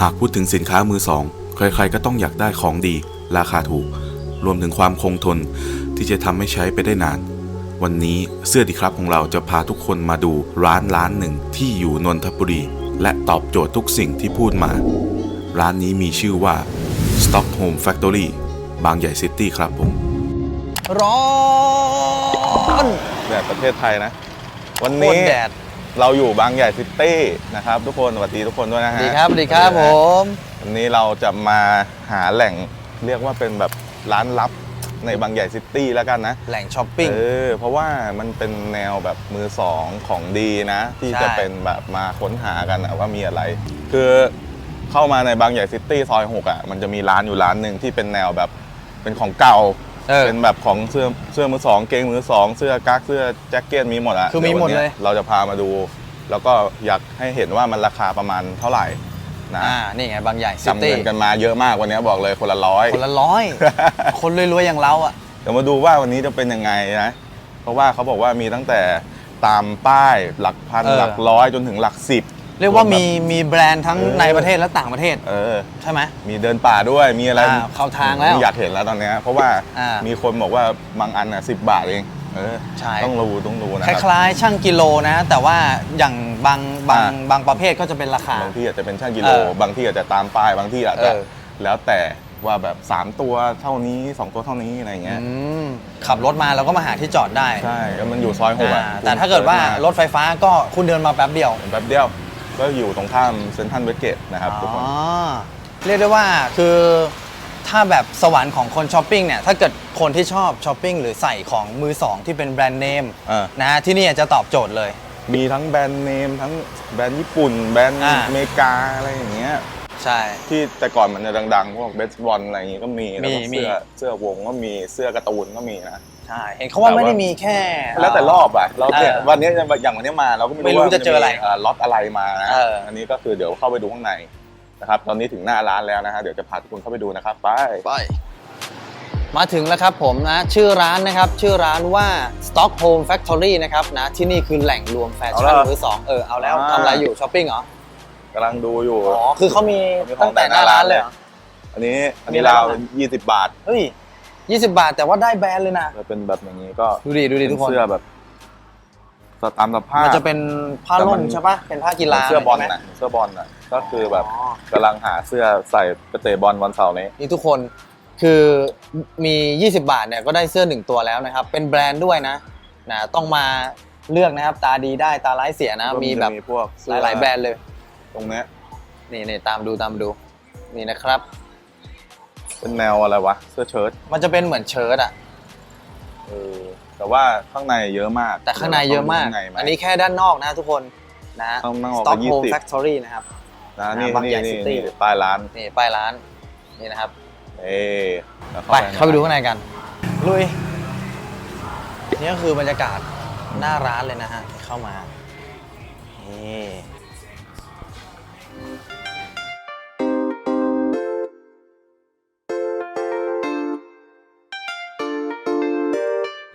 หากพูดถึงสินค้ามือสอง ใครๆก็ต้องอยากได้ของดี ราคาถูก รวมถึงความคงทนที่จะทำให้ใช้ไปได้นาน วันนี้เสื้อดีครับของเราจะพาทุกคนมาดูร้านร้านหนึ่งที่อยู่นนทบุรี และตอบโจทย์ทุกสิ่งที่พูดมา ร้านนี้มีชื่อว่า Stockholm Factory บางใหญ่ซิตี้ครับผม ร้อน แดดประเทศไทยนะ วันโคนี้ตรแดด เราอยู่บางใหญ่ซิตี้นะครับทุกคนสวัสดีทุกคนด้วยนะสวัฮะสดีครับสวัสดีครับผมวันนี้เราจะมาหาแหล่งเรียกว่าเป็นแบบร้านลับในบางใหญ่ซิตี้แล้วกันนะ แหล่งช้อปปิ้ง เออ เพราะว่ามันเป็นแนวแบบมือสองของดีนะ ที่ใช่จะเป็นแบบมาค้นหากันนะว่ามีอะไร คือเข้ามาในบางใหญ่ซิตี้ซอยหกอะมันจะมีร้านอยู่ร้านหนึ่งที่เป็นแนวแบบเป็นของเก่า เออ เป็นแบบของเสื้อเสื้อมือสองเกงมือสองเสื้อกั๊กเสื้อแจ็คเก็ตมีหมดอะคือมีหมดเลยววันนี้เราจะพามาดู แล้วก็อยากให้เห็นว่ามันราคาประมาณเท่าไหร่นะอ่า นี่ไงบางใหญ่ซิจำตี้เงินกันมาเยอะมากวันนี้บอกเลยคนละร้อย คนละร้อย คนรวยๆอย่างเราอะ เดี๋ยวมาดูว่าวันนี้จะเป็นยังไงนะ เพราะว่าเขาบอกว่ามีตั้งแต่ตามป้ายหลักพันเออ หลักร้อยจนถึงหลักสิบ เรียกว่ามีมีแบรนด์ทั้งเออในประเทศและต่างประเทศ เออ ใช่ไหม มีเดินป่าด้วยมีอะไรอ่าเข้าทางแล้วอยากเห็นแล้วตอนเนี้ยเพราะว่าอ่ามี มีคนบอกว่าบางอันอะสิบบาทเองเออใช่ต้องรู้ต้องรู้นะคครับล้ายๆ ช่างกิโลนะ แต่ว่าอย่างบางบางอ่า บางประเภทก็จะเป็นราคา บางที่อาจจะเป็นช่างกิโล เออบางที่อาจจะตามป้ายบางที่อาจจะเออ แล้วแต่ว่าแบบ3ตัวเท่านี้2ตัวเท่านี้อะไรเงี้ยอืมขับรถมาเราก็มาหาที่จอดได้ใช่แล้วมันอยู่ซอยหกอ่าอะแต่ถ้าเกิดว่ารถไฟฟ้าก็คุณเดินมาแป๊บเดียว แป๊บเดียว ก็อยู่ตรงข้ามเซ็นทรัลเวสเกตนะครับทุกคน อ๋อ เรียกได้ว่าคือถ้าแบบสวรรค์ของคนช้อปปิ้งเนี่ย ถ้าเกิดคนที่ชอบช้อปปิ้งหรือใส่ของมือสองที่เป็นแบรนด์เนมเออนะที่นี่จะตอบโจทย์เลย มีทั้งแบรนด์เนม ทั้งแบรนด์ญี่ปุ่น แบรนด์อ่า อเมริกาอะไรอย่างเงี้ย ใช่ ที่แต่ก่อนมันจะดังๆ พวกเบสบอลอะไรอย่างงี้ก็มี แล้วก็มีเสื้อมีเสื้อวงก็มีเสื้อการ์ตูนก็มีนะ ใช่เห็นเขาว่าแต่ว่าไม่ได้มีแค่ แล้วแต่รอบอะเราเนี่ยเออวันนี้อย่างวันนี้มาเราก็ไม่ไม่รู้รู้ว่าจะเจออะไรมีล็อตอะไรมานะเอออั อันนี้ก็คือเดี๋ยวเข้าไปดูข้างในนะครับ ตอนนี้ถึงหน้าร้านแล้วนะฮะเดี๋ยวจะพาทุกคนเข้าไปดูนะครับไปไปมาถึงแล้วครับผมนะ ชื่อร้านนะครับ ชื่อร้านว่า Stockholm Factory นะครับนะที่นี่คือแหล่งรวมแฟชั่นเอาแล้วมือสองเออเอาแล้วอ่าทำอะไรอยู่ช้อปปิ้งเหรอกำลังดูอยู่ อ๋อคือเขามีมีของตั้งแต่หน้าร้านเลยเหรอ อันนี้อันมีนี้อะไรราวบ้างอะยี่สิบบาท เฮ้ย 20 บาทแต่ว่าได้แบรนด์เลยนะ จะเป็นแบบอย่างนี้ก็ดูดิดูดิทุกคนเสื้อแบบตามสภาพมันจะเป็นผ้าแต่มัล่มนใช่ปะเป็นผ้ากีฬาเสื้อบอลใช่ไหมน่ะเสื้อบอลน่ะก็คือแบบอ๋อ กำลังหาเสื้อใส่ไปเตะบอลวันเสาร์นี้ นี่ทุกคนคือมี 20 บาทเนี่ยก็ได้เสื้อหนึ่งตัวแล้วนะครับ เป็นแบรนด์ด้วยนะนะต้องมาเลือกนะครับ ตาดีได้ตาร้ายเสียนะก็มีแบบจะพวกหเสื้อลายๆแบรนด์เลย ตรงเนี้ยนี่นี่ตามดูตามดู นี่นะครับ เป็นแนวอะไรวะ เสื้อเชิ้ตมันจะเป็นเหมือนเชิ้ตอะเออ แต่ว่าข้างในเยอะมากแต่ข้างในเยอะมากข้งในไหมอันนี้แค่ด้านนอกนะทุกคนนะข้างนอกก็ Stockholm 20 Factory นะครับ นะนี่บางใหญ่นี่ City นี่ป้ายร้านนี่ป้ายร้านนี่นะครับ เอ๊แล้วไปในเข้าไปดูข้างในกัน ลุย นี่ก็คือบรรยากาศหน้าร้านเลยนะฮะที่เข้ามา นี่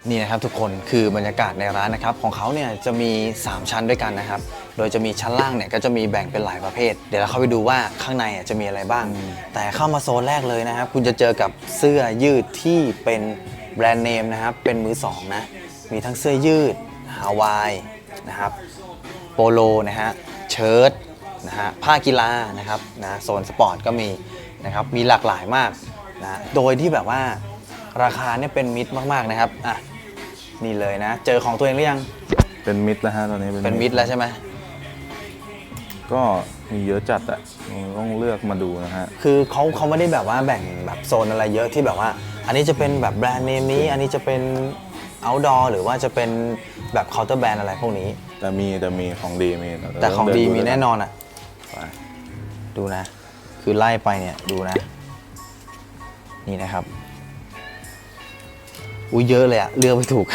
นี่นะครับทุกคนคือบรรยากาศในร้านนะครับของเขาเนี่ยจะมี 3 ชั้นด้วยกันนะครับ โดยจะมีชั้นล่างเนี่ยก็จะมีแบ่งเป็นหลายประเภท เดี๋ยวเราเข้าไปดูว่าข้างในอะจะมีอะไรบ้าง แต่เข้ามาโซนแรกเลยนะครับ คุณจะเจอกับเสื้อยืดที่เป็นแบรนด์เนมนะครับเป็นมือสองนะมีทั้งเสื้อยืดฮาวายนะครับโปโลนะฮะเชิ้ตนะฮะผ้ากีฬานะครับนะโซนสปอร์ตก็มีนะครับมีหลากหลายมากนะโดยที่แบบว่าราคาเนี่ยเป็นมิตรมากๆนะครับอะ นี่เลยนะ เจอของตัวเองหรือยัง เป็นมิดแล้วฮะตอนนี้เป็นมิตรแล้วใช่ไหมก็มีเยอะจัดอะต้องเลือกมาดูนะฮะ คือเขาเขาไม่ได้แบบว่าแบ่งแบบโซนอะไรเยอะที่แบบว่า อันนี้จะเป็นแบบแบรนด์เนมนี้ อันนี้จะเป็น outdoor หรือว่าจะเป็นแบบเคาน์เตอร์แบรนด์อะไรพวกนี้ แต่มีแต่มีของดีมี แต่ของดีมีแน่นอนอนอะดูนะ คือไล่ไปเนี่ยดูนะ นี่นะครับ อุ้ยเยอะเลยอะเลือกไม่ถูก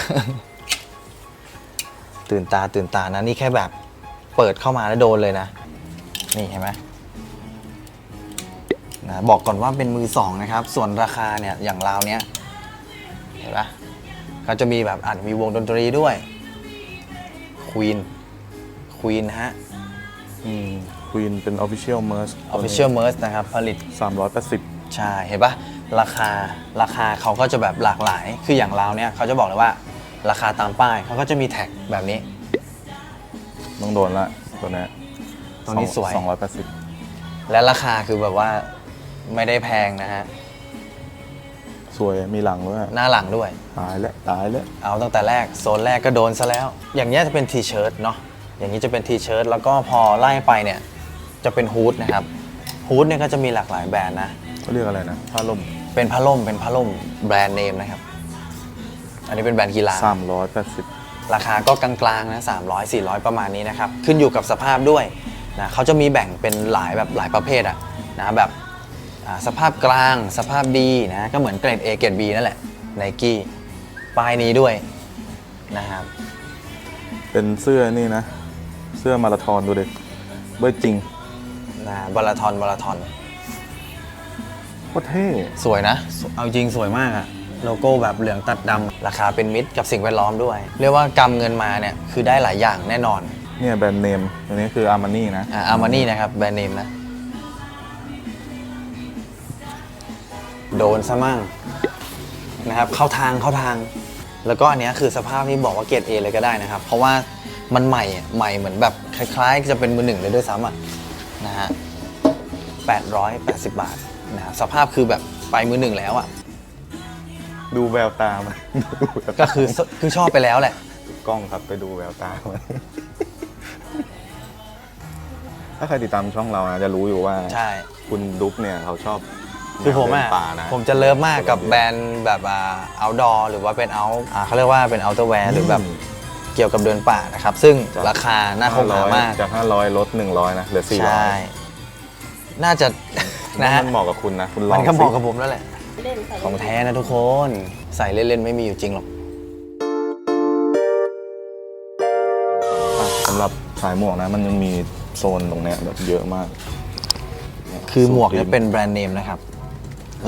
ตื่นตาตื่นตานะนี่แค่แบบเปิดเข้ามาแล้วโดนเลยนะ นี่เห็นไหมนะบอกก่อนว่าเป็นมือสองนะครับ ส่วนราคาเนี่ยอย่างราวเนี้ยเห็นปะเขาจะมีแบบอ่านมีวงดนตรีด้วยควีนควีนฮะอืมควีนเป็น Official Merge Official Merge นะครับ ผลิต 380 ใช่ เห็นปะ ราคาราคาเขาก็จะแบบหลากหลาย คืออย่างเราเนี่ยเขาจะบอกเลยว่าราคาตามป้ายเขาก็จะมีแท็กแบบนี้ ต้องโดนละตัวเนี้ยตัวนี้สวย280และราคาคือแบบว่าไม่ได้แพงนะฮะ สวยมีหลังด้วยหน้าหลังด้วย ตายแล้วตายแล้วเอาตั้งแต่แรกโซนแรกก็โดนซะแล้ว อย่างนี้ยจะเป็นทีเชิ้ตเนาะอย่างนี้จะเป็นทีเชิ้ตแล้วก็พอไล่ไปเนี่ยจะเป็นฮูดนะครับฮูดเนี่ยก็จะมีหลากหลายแบรนด์นะ เขาเรียกอะไรนะผ้าล่มเป็นผ้าล่มเป็นผ้าล่มแบรนด์เนมนะครับ อันนี้เป็นแบรนด์กีฬา380ราคาก็กลางๆนะ300 400 ประมาณนี้นะครับ ขึ้นอยู่กับสภาพด้วยนะเขาจะมีแบ่งเป็นหลายแบบหลายประเภทอะนะแบบอ่าสภาพกลางสภาพดีนะก็เหมือนเกรด A เกรด B นั่นแหละไนกี้ป้ายนี้ด้วยนะครับเป็นเสื้อนี่นะ เสื้อมาราธอนดูดิเบอร์จริง นะบาลาทอนบาลาทอนโค ตรเท่ สวยนะ เอาจริงสวยมากอะโลโก้แบบเหลืองตัดดำราคาเป็นมิตรกับสิ่งแวดล้อมด้วย เรียกว่ากำเงินมาเนี่ยคือได้หลายอย่างแน่นอนเนี่ยแบรนด์เนมตัวนี้คืออาร์มานี่นะ อาร์มานี่นะครับ แบรนด์เนมนะ โดนซะมั่งนะครับเข้าทางเข้าทาง แล้วก็อันเนี้ยคือสภาพที่บอกว่าเกรดเอเลยก็ได้นะครับ เพราะว่ามันใหม่อะใหม่เหมือนแบบคล้ายๆ จะเป็นมือหนึ่งเลยด้วยซ้ำอะนะฮะ880 บาท นะครับสภาพคือแบบไปมือหนึ่งแล้วอะดูแววตามันดูแววตาก็คือคือชอบไปแล้วแหละ กล้องครับไปดูแววตามันถ้าใครติดตามช่องเรานะจะรู้อยู่ว่าใช่ คุณดุ๊กเนี่ยเขาชอบคือผมแนวอะเดินป่านะ ผมจะเลิฟมากกับแบรนด์แบบอ่า outdoor หรือว่าเป็น out อ่าเขาเรียกว่าเป็น outerwear หรือแบบเกี่ยวกับเดินป่านะครับ ซึ่งจากราคาน่าคงหามาก จาก 500 ลด 100 นะ เหลือ 400 ใช่ น่าจะ นะฮะมันเหมาะกับคุณนะ คุณลองมันก็เหมาะสิกับผมแล้วแหละ เล่นใส่ของแท้นะทุกคน ใส่เล่นๆไม่มีอยู่จริงหรอก อะสำหรับสายหมวกนะ มันยังมีโซนตรงเนี้ยแบบเยอะมากเนี่ยคือหมวกเนี่ยเป็นแบรนด์เนมนะครับ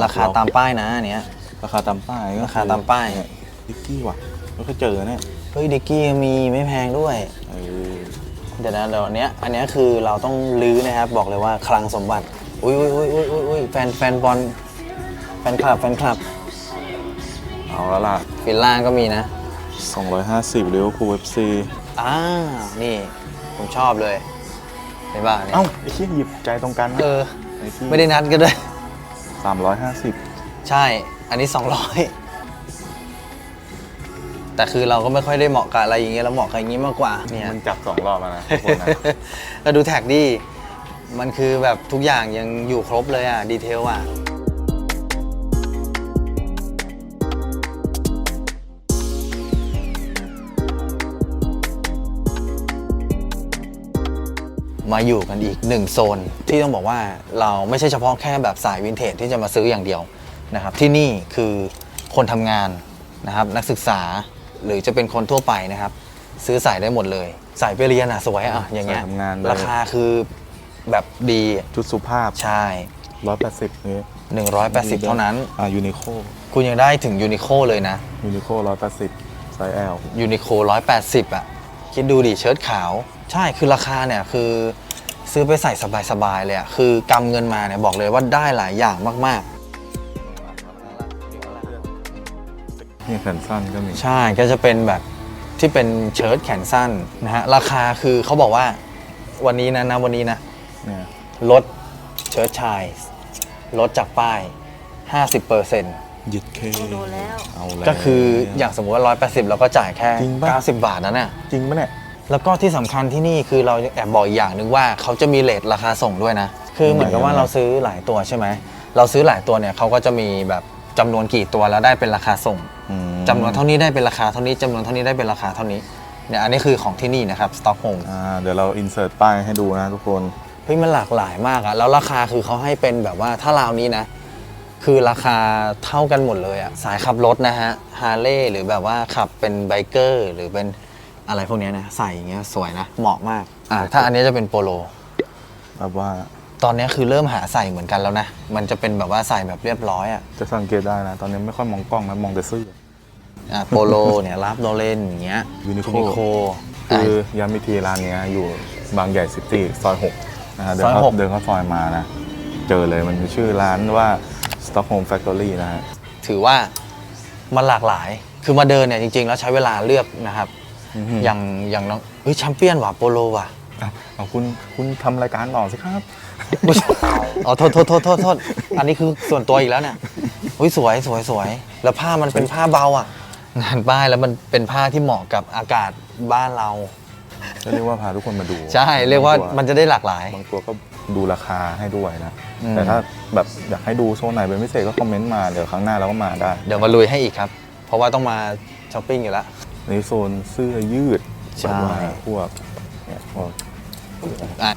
ราคาตามป้ายนะอันเนี้ย ราคาตามป้ายก็ราคาตามป้าย เนี่ยดิกกี้ว่ะไม่เคยเจอเนี่ยเฮ้ยดิกกี้มีไม่แพงด้วย เออเดี๋ยวนะเดี๋ยวอันเนี้ยอันเนี้ยคือเราต้องลื้อนะครับ บอกเลยว่าคลังสมบัติ อุ้ยอุ้ยอุ้ยอุ้ยอุ้ยอุ้ยแฟนแฟนบอลแฟนคลับแฟนคลับเอาแล้วล่ะ ฟิลล่างก็มีนะ250เลี้ยวคูเอฟซีอ่านี่ ผมชอบเลยเห็นป่ะเนี่ยเอ้าไอ้เชี่ยหยิบใจตรงกันเออ ไอ้ที่ไม่ได้นัดกันด้วยสามร้อยห้าสิบใช่ อันนี้ 200 แต่คือเราก็ไม่ค่อยได้เหมาะกับอะไรอย่างเงี้ยเราเหมาะกับอย่างงี้มากกว่าเนี่ยมันจับสองรอบแล้วนะทุกคนนะ ก็ดูแท็กดิ มันคือแบบทุกอย่างยังอยู่ครบเลยอะ ดีเทลอะ มาอยู่กันอีกหนึ่งโซน ที่ต้องบอกว่าเราไม่ใช่เฉพาะแค่แบบสายวินเทจที่จะมาซื้ออย่างเดียวนะครับ ที่นี่คือคนทำงานนะครับ นักศึกษาหรือจะเป็นคนทั่วไปนะครับ ซื้อใส่ได้หมดเลยใส่ไปเรียนอะสวยอะอย่างเงี้ยใส่ทำงานเลย ราคาคือ แบบดีชุดสุภาพ ใช่ร้อยแปดสิบนี่180 เท่านั้น อ่ายูนิโคคุณยังได้ถึงยูนิโคเลยนะยูนิโคร้อยแปดสิบไซส์ L ยูนิโค180 อะ คิดดูดิเชิ้ตขาว ใช่คือราคาเนี่ยคือซื้อไปใส่สบายๆเลยอะ คือกำเงินมาเนี่ยบอกเลยว่าได้หลายอย่างมากนี่แขนสั้นก็มี ๆ ใช่ก็จะเป็นแบบที่เป็นเชิ้ตแขนสั้นนะฮะ ราคาคือเขาบอกว่าวันนี้นะนะวันนี้นะ เนี่ยลดเชิ้ตชายลดจากป้าย 50%ยึดเคโดนแล้ว เอาแล้ว ก็คืออย่างสมมุติว่า 180 เราก็จ่ายแค่ จริงปะ 90 บาทนั่นน่ะจริงปะเนี่ย แล้วก็ที่สำคัญที่นี่คือเราแอบบอกอีกอย่างหนึ่งว่าเขาจะมีเลทราคาส่งด้วยนะ คือเหมือนกับว่าเราซื้อหลายตัวใช่ไหม เราซื้อหลายตัวเนี่ยเขาก็จะมีแบบจำนวนกี่ตัวแล้วได้เป็นราคาส่งอืม จำนวนเท่านี้ได้เป็นราคาเท่านี้จำนวนเท่านี้ได้เป็นราคาเท่านี้เนี่ยอันนี้คือของที่นี่นะครับสต็อกโฮม อ่าเดี๋ยวเราอินเสิร์ตป้ายให้ดูนะทุกคน เฮ้ยมันหลากหลายมากอะแล้วราคาคือเขาให้เป็นแบบว่าถ้าราวนี้นะ คือราคาเท่ากันหมดเลยอะสายขับรถนะฮะฮาร์เลย์หรือแบบว่าขับเป็นไบเกอร์หรือเป็นอะไรพวกเนี้ยนะใส่อย่างเงี้ยสวยนะ เหมาะมากอ่าถ้าอันนี้จะเป็นโปโล แบบว่าตอนนี้คือเริ่มหาใส่เหมือนกันแล้วนะ มันจะเป็นแบบว่าใส่แบบเรียบร้อยอะจะสังเกตได้นะ ตอนนี้ไม่ค่อยมองกล้องนะมองแต่เสื้ออะโปโลเนี่ยรับโดเลนอย่างเงี้ย Uniqlo โคคือย้ำอีกทีร้านเนี้ยอยู่บางใหญ่ซิตี้ซอย6 นะฮะเดิซนอยเข้าหก เดินเข้าซอยมานะ เจอเลยมันมีชื่อร้านว่า Stockholm Factory นะฮะ ถือว่ามันหลากหลาย คือมาเดินเนี่ยจริง ๆ แล้วใช้เวลาเลือกนะครับ อือหืออย่างอย่างน้องเฮ้ยแชมเปี้ยนว่ะโปโลว่ะอะเอาคุณคุณทำรายการต่อสิครับอ๋อโทษโทษโทษโทษโทษอันนี้คือส่วนตัวอีกแล้วเนี่ยเฮ้ยสวยสวยสวย แล้วผ้ามันเป็นผ้าเบาอะ งานป้ายแล้วมันเป็นผ้าที่เหมาะกับอากาศบ้านเรา ก็เรียกว่าพาทุกคนมาดูใช่ เรียกว่าบงตัมันจะได้หลากหลาย บางตัวก็ดูราคาให้ด้วยนะ อืม แต่ถ้าแบบอยากให้ดูโซนไหนเป็นพิเศษก็คอมเมนต์มาเดี๋ยวครั้งหน้าเราก็มาได้เดี๋ยวมาลุยให้อีกครับ เพราะว่าต้องมาช้อปปิ้งอยู่แล้ว ในโซนเสื้อยืดใช่ แบบว่าพวกเนี่ยพวกอะ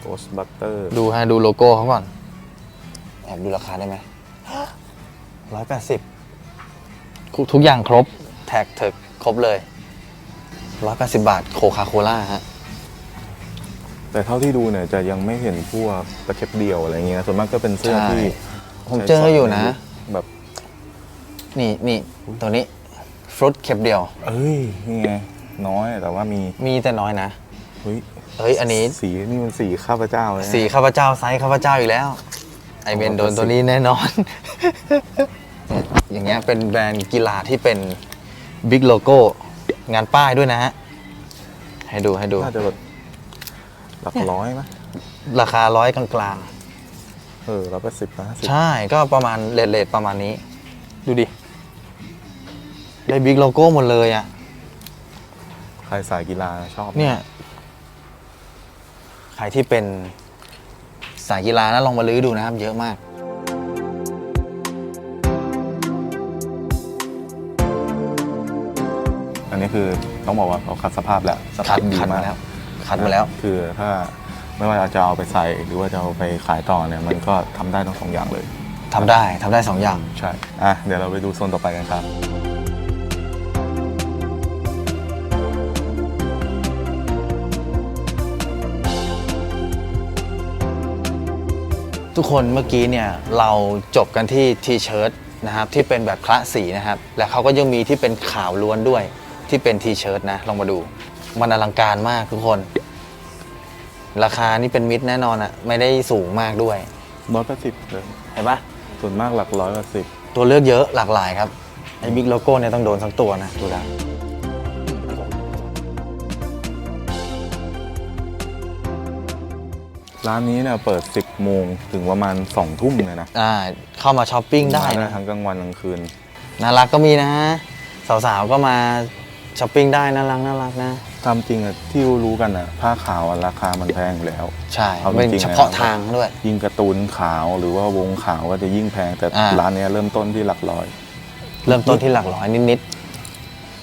โกสบัตเตอร์ดูฮะดูโลโก้เขาก่อนแอบดูราคาได้ไหมร้อยแปดสิบทุกอย่างครบแท็กเถิกครบเลย ร้อยแปดสิบบาทโคคาโคล่าฮะ แต่เท่าที่ดูเนี่ยจะยังไม่เห็นพวกตะเข็บเดี่ยวอะไรเงี้ยส่วนมากก็เป็นเสื้อใช่ ที่ผมเจออยู่นะ แบบนี่นี่ตัวนี้ฟรุตเข็บเดียว เอ้ยนี่ไงน้อยแต่ว่ามีมีแต่น้อยนะ เฮ้ยเฮ้ย อันนี้สีนี่มันสีข้าพเจ้าเลยนะสีข้าพเจ้าไซส์ข้าพเจ้าอีกแล้ว ไอเบนโดนตัวนี้แน่นอนเนี่ยอย่างเงี้ยเป็นแบรนด์กีฬาที่เป็นบิ๊กโลโก้ งานป้ายด้วยนะฮะ ให้ดูให้ดู น่าจะแบบหลักร้อยไหมราคาร้อยกลางเออร้อยแปดสิบนะสิบๆ ใช่ก็ประมาณเลทเลทประมาณนี้ ดูดิ ได้บิ๊กโลโก้หมดเลยอะ ใครสายกีฬาชอบเนี่ย ใครที่เป็นสายกีฬานะลองมาลื้อดูนะครับ เยอะมาก นนี้คือต้องบอกว่าเขาคัดสภาพแล้วสคัภาดพดีคัดมากมาแล้วคัดมาแล้ว คือถ้าไม่ว่าจะเอาไปใส่หรือว่าจะเอาไปขายต่อเนี่ยมันก็ทำได้ทั้งสองอย่างเลย ทำได้ทำได้สองอย่าง ใช่ อะ เดี๋ยวเราไปดูโซนต่อไปกันครับ ทุกคนเมื่อกี้เนี่ยเราจบกันที่ทีเชิ้ตนะครับที่เป็นแบบคละสีนะครับ และเขาก็ยังมีที่เป็นขาวล้วนด้วย ที่เป็นทีเชิ้ตนะ ลองมาดู มันอลังการมากทุกคน ราคานี่เป็นมิตรแน่นอนอะไม่ได้สูงมากด้วย ร้อยแปดสิบเลยเห็นปะส่วนมากหลักร้อยแปดสิบตัวเลือกเยอะหลากหลายครับ ไอ้บิ๊กโลโก้เนี่ยต้องโดนสักตัวนะดูแล้วร้านนี้เนี่ยเปิด 10 โมงถึงประมาณ 2 ทุ่มเลยนะอ่าเข้ามาช้อปปิ้งได้มานะ ทั้งกลางวันกลางคืน น่ารักก็มีนะ สาวๆ ก็มา ช้อปปิ้งได้น่ารักน่ารักนะ ตามจริงอะที่รู้กันอะผ้าขาวอะราคามันแพงอยู่แล้ว ใช่เอาจริงๆเป็นเฉพาะทางด้วย ยิ่งการ์ตูนขาวหรือว่าวงขาวก็จะยิ่งแพงแต่อ่า ร้านเนี้ยเริ่มต้นที่หลักร้อย เริ่มต้นที่หลักร้อยนิด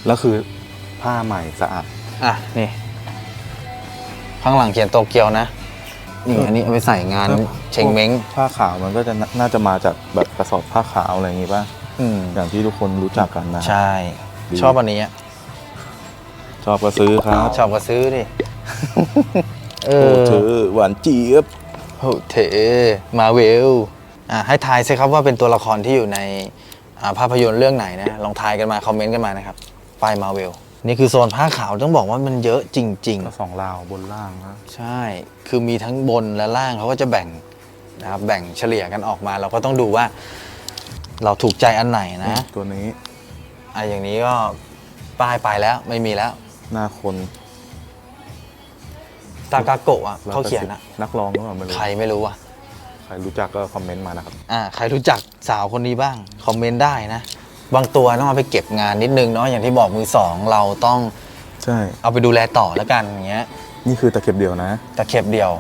แล้วคือผ้าใหม่สะอาดๆอะนี่ ข้างหลังเขียนโตเกียวนะนี่อันนี้เอาไปใส่งานแล้วเชงเม้ง ผ้าขาวมันก็จะน่าน่าจะมาจากแบบกระสอบผ้าขาวอะไรอย่างงี้ป่ะอืม อย่างที่ทุกคนรู้จักกันนะ ใช่ ดี ชอบอันนี้อะ ชอบก็ซื้อครับชอบก็ซื้อดิเอโอ้อเธอหวานเจี๊ยบโหเถมาเวลอะให้ทายสิครับว่าเป็นตัวละครที่อยู่ในอ่าภาพยนตร์เรื่องไหนนะ ลองทายกันมาคอมเมนต์กันมานะครับป้ายมาเวลนี่คือโซนผ้าขาวต้องบอกว่ามันเยอะจริงๆก็สองราวบนล่างนะ ใช่ คือมีทั้งบนและล่างเขาก็จะแบ่งนะครับ แบ่งเฉลี่ยกันออกมา เราก็ต้องดูว่า เราถูกใจอันไหนนะ ตัวนี้ อะอย่างนี้ก็ป้ายไปแล้วไม่มีแล้ว หน้าคนตากาโกะอะเขาเขียนอะนักร้องก็ไม่รู้ ใครไม่รู้อะใครรู้จักก็คอมเมนต์มานะครับ อ่า ใครรู้จักสาวคนนี้บ้าง คอมเมนต์ได้นะ บางตัวต้องเอาไปเก็บงานนิดนึงเนาะ อย่างที่บอกมือสองเราต้อง ใช่ เอาไปดูแลต่อแล้วกันอย่างเงี้ย นี่คือตะเข็บเดียวนะ ตะเข็บเดียว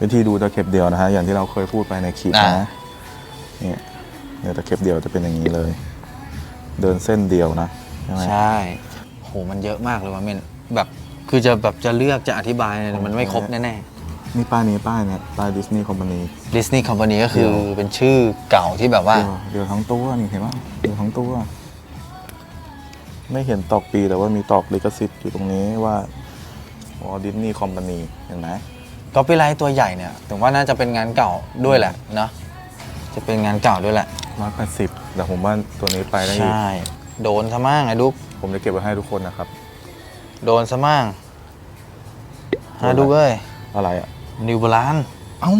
วิธีดูตะเข็บเดียวนะฮะ อย่างที่เราเคยพูดไปในคลิปอ่านะเนี่ยเดี๋ยวตะเข็บเดียวจะเป็นอย่างนี้เลย เดินเส้นเดียวนะ ใช่ไหมใช่ โหมันเยอะมากเลยว่ะเมนแบบ คือจะแบบจะเลือกจะอธิบายเนี่ยมันไม่ครบแน่นี่ป้ายนี้ป้ายเนี่ยป้ายดิสนีย์คอมพานีๆดิสนีย์คอมพานีก็คือเดี๋ยวเป็นชื่อเก่าที่แบบว่า เดียวเดียวทั้งตัวนี่เห็นไหมเดียวทั้งตัว ไม่เห็นตอกปีแต่ว่ามีตอกลิขสิทธิ์อยู่ตรงนี้ว่าอ๋อดิสนีย์คอมพานีเห็นไหมก็ไปไลท์ตัวใหญ่เนี่ยถึงว่าน่าจะเป็นงานเก่าด้วยแหละเนาะจะเป็นงานเก่าด้วยแหละ ร้อยแปดสิบแต่ผมว่าตัวนี้ไปได้อีก ใช่ โดนซะมั่งไอ้ดุก ผมจะเก็บไว้ให้ทุกคนนะครับ โดนซะมั่งฮาดุกเอ้ยอะไรอะ นิวบาลานเอ้า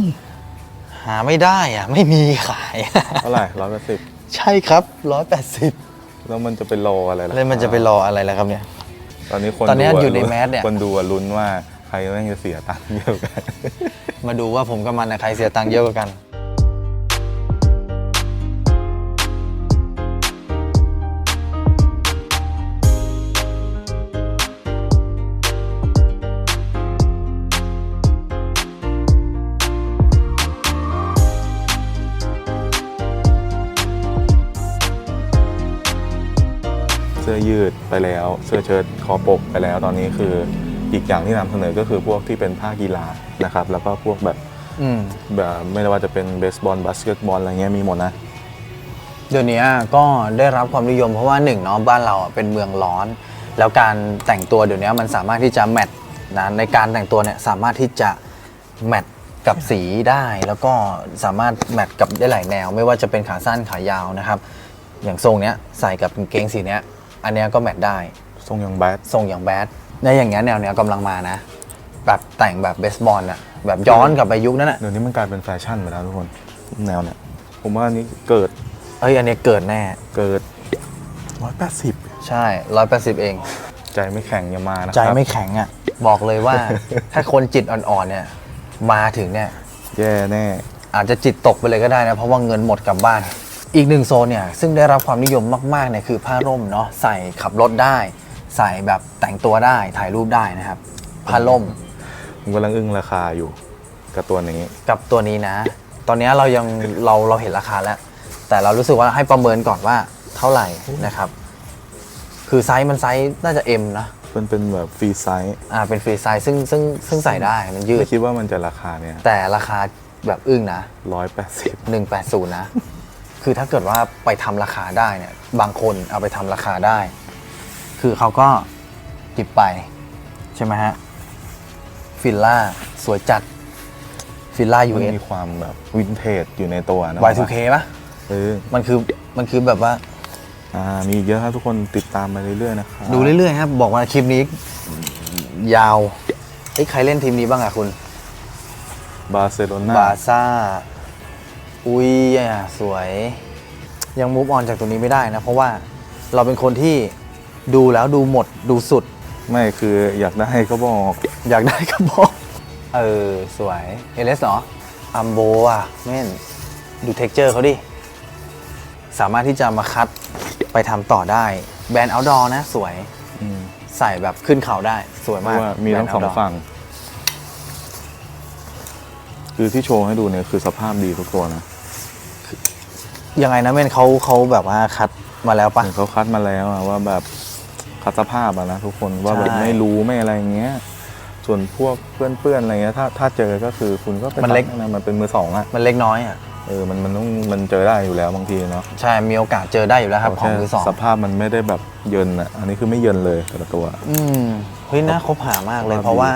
หาไม่ได้อะ ไม่มีขาย เท่าไหร่ร้อยแปดสิบใช่ครับร้อยแปดสิบแล้วมันจะไปรออะไรล่ะแล้วมันจะไปรออะไรล่ะครับเนี่ย ตอนนี้คนตอนนี้ดูะอยู่ในลุ้แมสเนี่ย คนดูอะลุ้นว่าใครแม่งจะเสียตังค์เยอะกัน มาดูว่าผมกับมันนะใครเสียตังค์เยอะกว่ากัน ยืดไปแล้ว เสื้อเชิ้ตคอปกไปแล้ว ตอนนี้คืออีกอย่างที่นำเสนอก็คือพวกที่เป็นผ้ากีฬานะครับ แล้วก็พวกแบบอืมแบบไม่ว่าจะเป็นเบสบอลบาสเกตบอลอะไรเงี้ยมีหมดนะเดี๋ยวนี้ก็ได้รับความนิยมเพราะว่าหนึ่งเนาะบ้านเราอะเป็นเมืองร้อน แล้วการแต่งตัวเดี๋ยวนี้มันสามารถที่จะแมทนะในการแต่งตัวเนี่ยสามารถที่จะแมทกับสีได้แล้วก็สามารถแมทกับได้หลายแนว ไม่ว่าจะเป็นขาสั้นขายาวนะครับ อย่างทรงเนี้ยใส่กับกางเกงสีเนี้ย อันเนี้ยก็แมทได้ ทรงอย่างแบด ทรงอย่างแบดในอย่างเงี้ยแนวเนี้ยกำลังมานะ แบบแต่งแบบเบสบอลอะแบบย้อนกลับไปยุคนั้นอะเดี๋ยวนี้มันกลายเป็นแฟชั่นไปแล้วทุกคน แนวเนี้ยผมว่าอันนี้เกิดเอ้ยอันเนี้ยเกิดแน่ เกิดร้อยแปดสิบใช่ร้อยแปดสิบเอง ใจไม่แข็งอย่ามานะคใจรับไม่แข็งอะ่ะบอกเลยว่า ถ้าคนจิตอ่อนๆเนี่ย มาถึงเนี่ย แย่แน่ อาจจะจิตตกไปเลยก็ได้นะ เพราะว่าเงินหมดกลับบ้าน อีกหนึ่งโซนเนี่ยซึ่งได้รับความนิยมมากๆเนี่ยคือผ้าร่มเนาะใส่ขับรถได้ ใส่แบบแต่งตัวได้ถ่ายรูปได้นะครับผ้าร่มผมกำลังอึ้งราคาอยู่กับตัวนี้ กับตัวนี้นะ ตอนนี้เรายังเราเราเห็นราคาแล้ว แต่เรารู้สึกว่าให้ประเมินก่อนว่าเท่าไหร่นะครับ คือไซส์มันไซส์น่าจะ M นะมันเป็นแบบฟรีไซส์อ่าเป็นฟรีไซส์ซึ่งซึ่งซึ่งใส่ได้มันยืดไม่คิดว่ามันจะราคาเนี่ยแต่ราคาแบบอึ้งนะร้อยแปดสิบ180นะ คือถ้าเกิดว่าไปทำราคาได้เนี่ยบางคนเอาไปทำราคาได้ คือเขาก็จิบไป ใช่ไหมฮะ ฟิลล่าสวยจัด ฟิลล่ามัน US มีความแบบวินเทจอยู่ในตัวนะ Y2K ปะเออมันคือมันคือแบบว่าอ่ามีอีกเยอะครับทุกคนติดตามมาเรื่อยๆนะครับดูเรื่อยๆครับบอกว่าคลิปนี้ ยาวเอ้ยใครเล่นทีมนี้บ้างอะคุณ บาร์เซโลนาบาร์ซ่า อุ้ยอะสวย ยังมูฟออนจากตัวนี้ไม่ได้นะ เพราะว่าเราเป็นคนที่ดูแล้วดูหมดดูสุด ไม่คืออยากได้ก็บอก อยากได้ก็บอก เออ สวย เอเลสเหรออัมโบอะแม่นดูเท็กเจอร์เขาดิ สามารถที่จะมาคัดไปทำต่อได้ แบรนด์เอาดอร์นะ สวย อืมใส่แบบขึ้นเขาได้สวยเพมากราะว่ามีทั้งแบรนด์สอง outdoor ฝั่ง คือที่โชว์ให้ดูเนี่ยคือสภาพดีทุกตัวนะ ยังไงนะแม่นเขาเขาแบบว่าคัดมาแล้วปะ เหมือนเขาคัดมาแล้วอะว่าแบบคัดสภาพอะนะทุกคนว่าแบบใช่ ไม่รู้ไม่อะไรอย่างเงี้ย ส่วนพวกเพื่อนๆอะไรเงี้ยถ้าถ้าเจอก็คือคุณก็ไปมันเล็ก ตัดะมันเป็นมือสองอะมันเล็กน้อยอะ เออมันมันต้องมันเจอได้อยู่แล้วบางทีเนาะใช่ มีโอกาสเจอได้อยู่แล้วครับ ของมือสองสภาพมันไม่ได้แบบเยินอะอันนี้คือไม่เยินเลยแต่ละตัว อืมเฮ้ยน่าคบหามากเลยครับเพราะว่า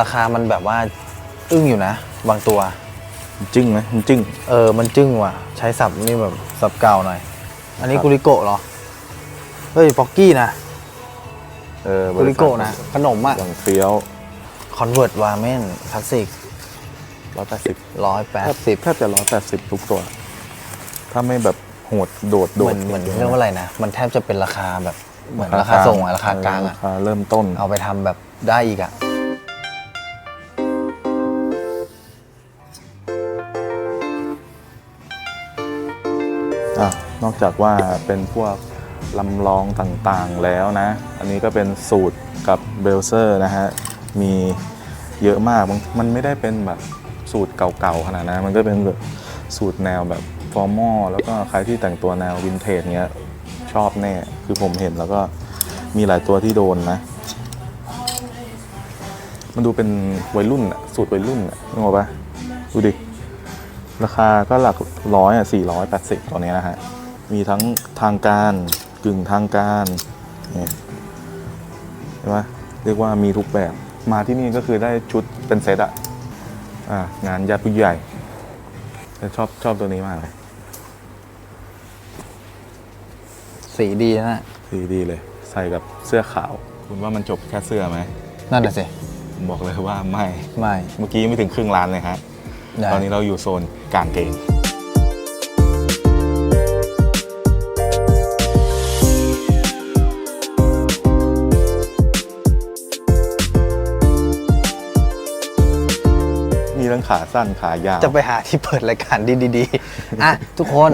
ราคามันแบบว่า อึ้งอยู่นะ บางตัว จึ้งไหมมันจึ้ง เออ มันจึ้งว่ะ ใช้สับนี่แบบสับเก่าหน่อย อันนี้ครับ กุริโกะเหรอ เฮ้ยป๊อกกี้นะ เออกุริโกะนะ ขนมอะ อย่างเฟี้ยวคอนเวิร์ตวาเมนคลาสสิกร้อยแปดสิบร้อยแปดสิบแทบจะร้อยแปดสิบทุกตัว ถ้าไม่แบบโหดโดดโดเหมืดอนเหมือนเรียกว่าอะไรนะ มันแทบจะเป็นราคาแบบ เหมือนราคาส่งอะราคากลางอะ ราคาเริ่มต้น เอาไปทำแบบได้อีกอะ นอกจากว่าเป็นพวกลำลองต่างๆแล้วนะ อันนี้ก็เป็นสูตรกับเบลเซอร์นะฮะ มีเยอะมาก มันไม่ได้เป็นแบบสูตรเก่าๆขนาดนั้น มันก็เป็นแบบสูตรแนวแบบฟอร์มอล แล้วก็ใครที่แต่งตัวแนววินเทจเนี้ยชอบแน่ คือผมเห็นแล้วก็มีหลายตัวที่โดนนะ มันดูเป็นวัยรุ่นอะสูตรวัยรุ่นอะนึกออกปะดูดิ ราคาก็หลักร้อยอะสี่ร้อยแปดสิบตัวนี้นะฮะ มีทั้งทางการกึ่งทางการเนี่ยใช่ไหมเรียกว่ามีทุกแบบมาที่นี่ก็คือได้ชุดเป็นเซตอะอ่างานญาติผู้ใหญ่แต่ชอบชอบตัวนี้มากเลย สีดีนะสีดีเลย ใส่กับเสื้อขาว คุณว่ามันจบแค่เสื้อไหมนั่นแหละสิบอกเลยว่าไม่ไม่เมื่อกี้ยังไม่ถึงครึ่งล้านเลยฮะได้ตอนนี้เราอยู่โซนกลางเกง มีทั้งขาสั้นขายาวจะไปหาที่เปิดรายการดีๆอะทุกคน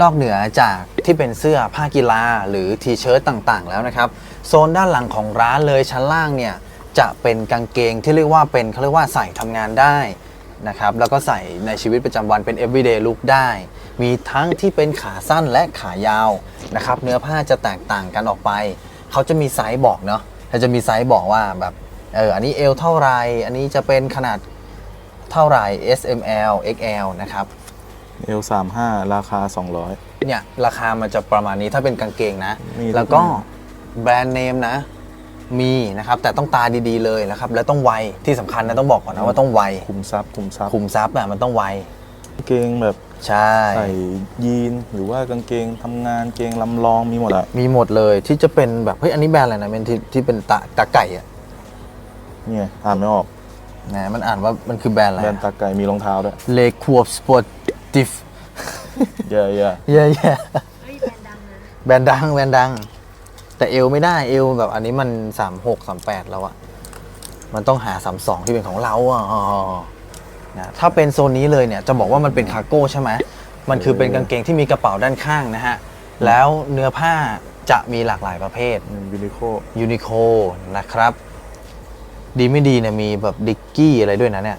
นอกเหนือจากที่เป็นเสื้อผ้ากีฬาหรือทีเชิ้ตต่างๆ แล้วนะครับ โซนด้านหลังของร้านเลยชั้นล่างเนี่ยจะเป็นกางเกงที่เรียกว่าเป็นเขาเรียกว่าใส่ทำงานได้นะครับแล้วก็ใส่ในชีวิตประจำวันเป็น everyday look ได้ มีทั้งที่เป็นขาสั้นและขายาวนะครับเนื้อผ้าจะแตกต่างกันออกไป เขาจะมีไซส์บอกเนาะเขาจะมีไซส์บอกว่าแบบเอออันนี้เอวเท่าไร อันนี้จะเป็นขนาด เท่าไหร่ S M L X L นะครับเอลสามห้าราคา 200 เนี่ย ราคามันจะประมาณนี้ถ้าเป็นกางเกงนะ มีทุกแล้วก็รุ่แบรนด์เนมนะ มีนะครับ แต่ต้องตาดีๆเลยนะครับ แล้วต้องไวที่สำคัญนะต้องบอกก่อนนะว่าต้องไวคุมซับคุมซับคุมซับอะมันต้องไวกางเกงแบบใช่ ใส่ยีนหรือว่ากางเกงทำงานเกงลำลองมีหมดอะมีหมดเลยที่จะเป็นแบบเฮ้ยอันนี้แบรนด์อะไรนะเป็นที่ที่เป็นตาตาไก่อะเนี่ยอ่านไม่ออก นะมันอ่านว่ามันคือแบรนด์อะไรแบรนด์ตาไก่มีรองเท้าด้วยเลคูบสปอร์ติฟเยอะเย่เย่เฮ้ยแบรนด์ดังนะแบรนด์ดังแบรนด์ดัง แต่เอวไม่ได้เอวแบบอันนี้มัน3 6 3 8แล้วอะมันต้องหา3 2ที่เป็นของเราอะอ๋อนะถ้าเป็นโซนนี้เลยเนี่ยจะบอกว่ามันเป็นคาร์โก้ใช่ไหมมันคือเป็นกางเกงที่มีกระเป๋าด้านข้างนะฮะ แล้วเนื้อผ้าจะมีหลากหลายประเภทวินิโคยูนิโคนะครับ ดีไม่ดีเนี่ยมีแบบดิกกี้อะไรด้วยนะเนี่ย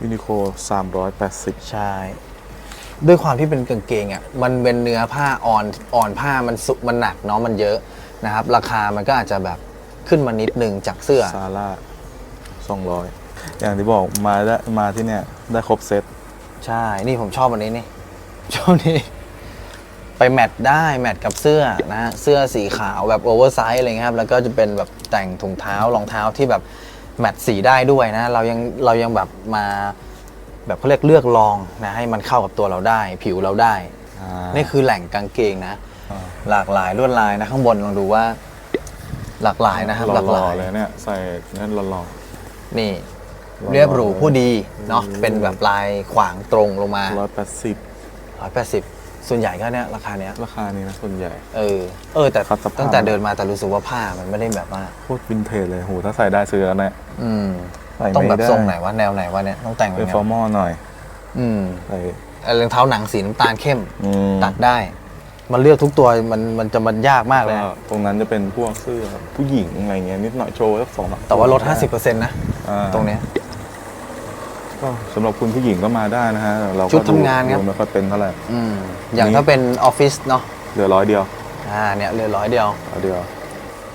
วินิโค380ใช่ ด้วยความที่เป็นกางเกงอะมันเป็นเนื้อผ้าอ่อนอ่อนผ้ามันสุมันหนักเนาะมันเยอะนะครับ ราคามันก็อาจจะแบบขึ้นมานิดนึงจากเสื้อซาร่า200อย่างที่บอกมาได้มาที่เนี่ยได้ครบเซตใช่ นี่ผมชอบอันนี้นี่ชอบนี่ไปแมทได้แมทกับเสื้อนะฮะเสื้อสีขาวแบบโอเวอร์ไซส์อะไรเงี้ยครับแล้วก็จะเป็นแบบแต่งถุงเท้ารองเท้าที่แบบ แมทสีได้ด้วยนะเรายังเรายังแบบมาแบบเขาเรียกเลือกลองนะให้มันเข้ากับตัวเราได้ ผิวเราได้ นี่คือแหล่งกางเกงนะอ่าหลากหลายลวดลายนะ ข้างบนลองดูว่า หลากหลายนะครับหหลากหล่อลายๆเลยเนี่ยใส่นั่นหล่อนี่หล่อๆเรียบหรูผู้ดีเนาะอืมเป็นแบบลายขวางตรงลงมาๆร้อยแปดสิบ180ส่ วนใหญ่ก็เนี่ยราคาเนี้ยราคานี้นะส่วนใหญ่ เออ เออ แต่คัดสภาพ ตั้งแต่เดินมาแต่รู้สึกว่าผ้ามันไม่ได้แบบว่า โคตรวินเทจเลยโหถ้าใส่ได้ซื้อแล้วเนี่ยอืม ใส่ไม่ต้องแบบได้ทรงไหนวะแนวไหนวะเนี่ยต้องแต่งเป็นไงฟอร์มอลหน่อยอืมใส่ไอ้รองเท้าหนังสีน้ำตาลเข้ม อืมตัดได้ มันเลือกทุกตัวมันมันจะมันยากมากเลยก็นะตรงนั้นจะเป็นพวกเสื้อผู้หญิงอะไรเงี้ยนิดหน่อยโชว์สักสองสมแต่ว่าลดได้50%นะ อ่าตรงเนี้ย ก็สำหรับคุณผู้หญิงก็มาได้นะฮะเราก็ชุดทำงานครับ ดูไม่ค่อยเป็นเท่าไหร่อืมอย่างนี่ถ้าเป็นออฟฟิศเนาะเหลือร้อยเดียวอ่าเนี่ยเหลือร้อยเดียว ร้อยเดียว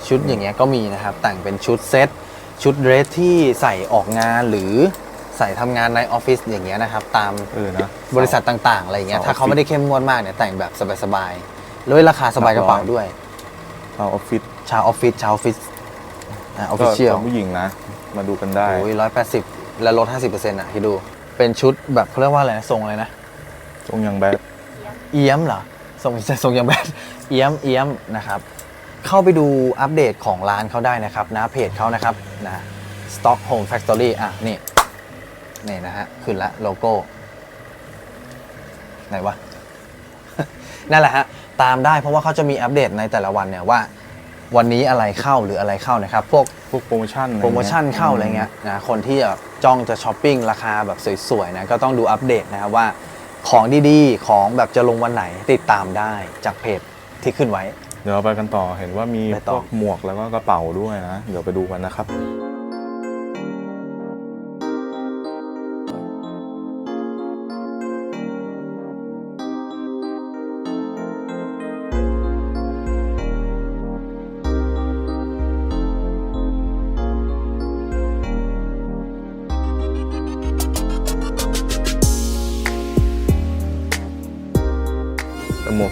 ชุดอย่างเงี้ยก็มีนะครับ แต่งเป็นชุดเซ็ตชุดเดรสที่ใส่ออกงานหรือใส่ทำงานในออฟฟิศอย่างเงี้ยนะครับ ตามเออนะ บริษัทต่างๆอะไรอย่างเงี้ยสาวถ้าเขาไม่ได้เข้มงวดมากเนี่ยแต่งแบบสบายๆด้วยราคาสบายกระเป๋าด้วย เอาออฟฟิศชาวออฟฟิศชาวออฟฟิศอ่าออฟก็ฟิเชียลผู้หญิงนะ มาดูกันได้ โอ้ยร้อยแปดสิบ แล้วลดห้าสิบเปอร์เซ็นต์อะที่ดู เป็นชุดแบบเขาเรียกว่าอะไรนะทรงอะไรนะตรงยังแบดเยี่ยมเอี้ยมเหรอทรงทรงยังแบบเอี้ยมเอี้ยมนะครับ เข้าไปดูอัปเดตของร้านเขาได้นะครับนะเพจเขานะครับนะ Stockholm Factory อะ นี่ นี่นะฮะ ขึ้นละโลโก้ ไหนวะ นั่นแหละฮะ ตามได้เพราะว่าเขาจะมีอัปเดตในแต่ละวันเนี่ยว่า วันนี้อะไรเข้าหรืออะไรเข้านะครับ พวกพวกโปรโมชั่นโปรโมชั่นเข้าอะไรเงี้ยนะคนที่แบบจ้องจะช้อปปิ้งราคาแบบสวยๆนะก็ต้องดูอัปเดตนะครับว่าของดีๆ ของแบบจะลงวันไหนติดตามได้จากเพจที่ขึ้นไว้ เดี๋ยวเราไปกันต่อเห็นว่ามีไปพต่อ วกหมวกแล้วก็กระเป๋าด้วยนะ เดี๋ยวไปดูกันนะครับ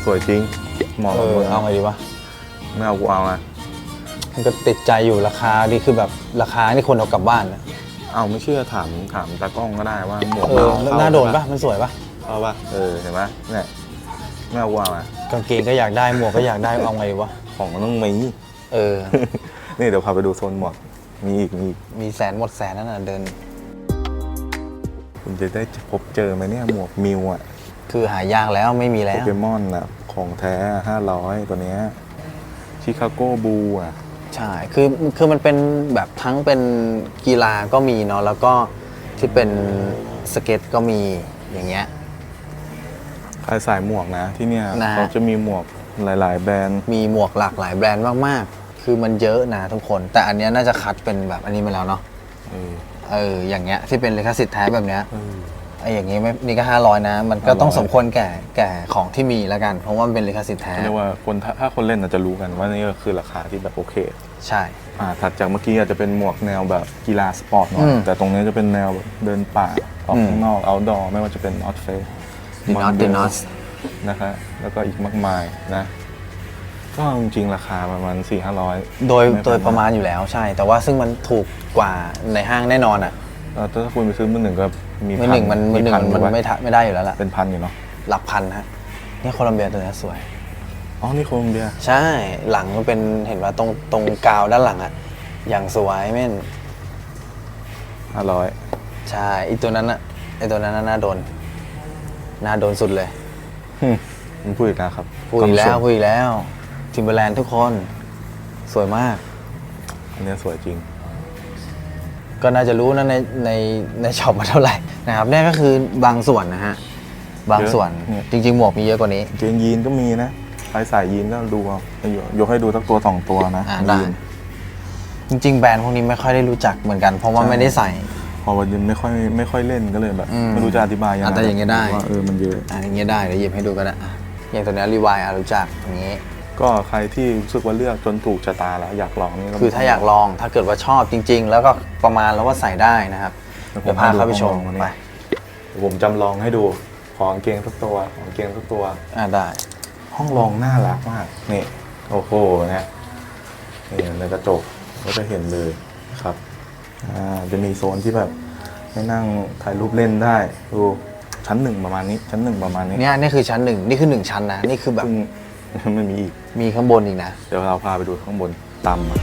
สวยจริง เหมาะเอกับอมึงเอาไงดีวะ ไม่เอากูเอาอะมันก็ติดใจอยู่ราคานี่คือแบบราคานี่คนเอากลับบ้านนะเอาไม่เชื่อถามถามตากล้องก็ได้ว่าหมวกเออเข้น่าโดนเข้ปะมันสวยปะเข้าปะเออเห็นไหมเนี่ยไม่เอากูเอาอะกางเกงก็อยากได้หมวกก็อยากได้เอาไงดีวะของมันต้องมี เออ นี่เดี๋ยวพาไปดูโซนหมวกมีอีกมีอีกมีแสนหมดแสนนั่นน่ะเดิน คุณจะได้พบเจอไหมเนี่ยหมวกมิวอะ คือหายากแล้วไม่มีโปแล้วเกมอนอะของแท้ 500 ตัวเนี้ยชิคาโกบูอะ ใช่ คือ คือมันเป็นแบบทั้งเป็นกีฬาก็มีเนาะ แล้วก็ที่เป็นสเก็ตก็มีอย่างเงี้ย ใครสายหมวกนะที่เนี่ยนะ เขาจะมีหมวกหลาย ๆ แบรนด์ มีหมวกหลากหลายแบรนด์มาก ๆ คือมันเยอะนะทุกคน แต่อันเนี้ยน่าจะคัดเป็นแบบอันนี้มาแล้วเนาะ เออเอออย่างเงี้ยที่เป็นลิขสิทธิ์แท้แบบเนี้ย เออ ไอ้อย่างงี้ไม่นี่ก็500นะ มันก็ต้อง500สมควรแก่แก่ของที่มีแล้วกัน เพราะว่ามันเป็นลิขสิทธิ์แท้เรียกว่าคนถ้าถ้าคนเล่นอาจจะรู้กันว่านี่ก็คือราคาที่แบบโอเค ใช่ อ่าถัดจากเมื่อกี้อาจจะเป็นหมวกแนวแบบกีฬาสปอร์ตหน่ออืยมแต่ตรงนี้จะเป็นแนวแบบเดินป่าออกอืมข้างนอก outdoor ไม่ว่าจะเป็นออ t เฟส ดินอสดินอส นะครับแล้วก็อีกมากมายนะ ก็จริงๆราคาประมาณ4 5 0 0โดยโดยประมาณอยู่แล้วใช่ แต่ว่าซึ่งมันถูกกว่าในห้างแน่นอนอะแล้วถ้าคุณไปซื้อมือหนึ่งก็ มีมือหนึ่งมันมือหนึ่งพัมันถูกปะไม่ทะไม่ได้อยู่แล้วล่ะเป็นพันอยู่เนาะหลักพันฮะนี่โคลัมเบียตัวนี้สวย อ๋อ นี่โคลอมเบีย ใช่หลังมันเป็นเห็นว่าตรงตรงกาวด้านหลังอะอย่างสวยแม่น500ใช่ไอีตัวนั้นอะไอตัวนั้นน่ะน่าโดนน่าโดนสุดเลยหึมันพูดอีกแล้วครับพูดอีกแล้วคพูวามสวยดอีกแล้วทิมเบอร์แลนด์ทุกคน สวยมาก อันเนี้ยสวยจริง ก็น่าจะรู้นะในในในช็อปมาเท่าไหร่นะครับเนี่ยก็คือบางส่วนนะฮะบางส่วนเยอะจริง ๆ หมวกมีเยอะกว่านี้ เกงยีนก็มีนะใครใส่ยีนก็ดูเอายกให้ดูสักตัวสองตัวนะอ่าได้ ยีน จริง ๆ แบรนด์พวกนี้ไม่ค่อยได้รู้จักเหมือนกัน เพราะว่าใช่ ไม่ได้ใส่ พอวันนี้ไม่ค่อยไม่ค่อยเล่นก็เลยแบบอืมไม่รู้จะอธิบายยังไงอะแต่อย่างเงี้ยได้ ว่าเออมันเยอะ อะอย่างเงี้ยได้เดี๋ยวหยิบให้ดูก็ได้อะอย่างตัวเนี้รีวายอะรู้จักอย่างงี้ ก็ใครที่รู้สึกว่าเลือกจนถูกชะตาแล้วอยากลองนี่ก็คือถ้าอยากลองถ้าเกิดว่าชอบจริง ๆ แล้วก็ประมาณแล้วว่าใส่ได้นะครับเดี๋ยวพาเข้าไปชมวันไปนี้ผมจำลองให้ดูของเกงทุกตัวของเกงทุกตัวอ่าได้ ห้องรองน่ารักมากนี่โอ้โหเนี่ยนี่ในกระจกก็จะเห็นเลยครับอ่าจะมีโซนที่แบบให้นั่งถ่ายรูปเล่นได้ดูชั้นหนึ่งประมาณนี้ชั้นหนึ่งประมาณนี้เนี่ยนี่คือชั้นหนึ่งนี่คือหนึ่งชั้นนะนี่คือแบบซึ่ง มันมีอีก มีข้างบนอีกนะ เดี๋ยวเราพาไปดูข้างบนตามมา